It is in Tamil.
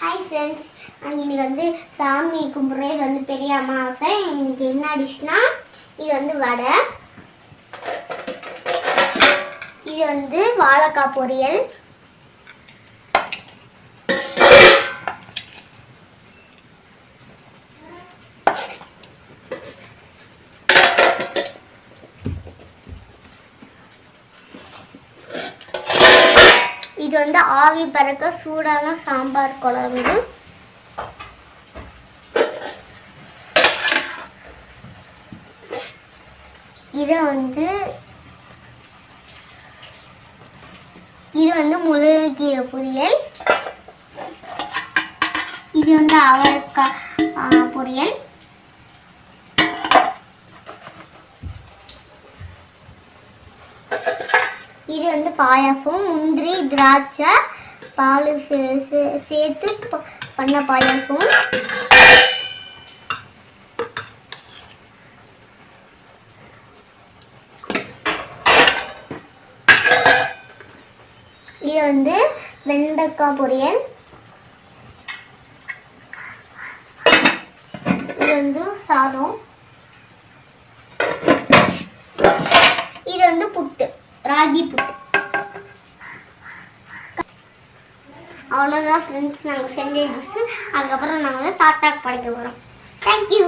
ஹாய் ஃப்ரெண்ட்ஸ் நாங்கள் இன்னைக்கு வந்து சாமி கும்பிட்றது இது வந்து பெரிய அமாவாசை. இன்னைக்கு என்ன டிஷ்னா இது வந்து வடை. இது வந்து வாழைக்காய் பொரியல். இது வந்து ஆவி பறக்க சூடான சாம்பார் குழம்பு. இது வந்து இது வந்து முருங்கைக்கீரை பொரியல். இது வந்து அவரைக்காய் பொரியல். இது வந்து பாயாசம் முந்திரி திராட்சை பால் சேர்த்து பண்ண பாயாசம். இது வந்து வெண்டைக்காய் பொரியல். இது வந்து சாதம் இது வந்து புட்டு ராகி புட்டு. அவ்வளோதான் ஃப்ரெண்ட்ஸ் நாங்கள் செஞ்ச ஜூஸ் அதுக்கப்புறம் நாங்கள் வந்து தாத்தாக்கு படைக்க போகிறோம் தேங்க்யூ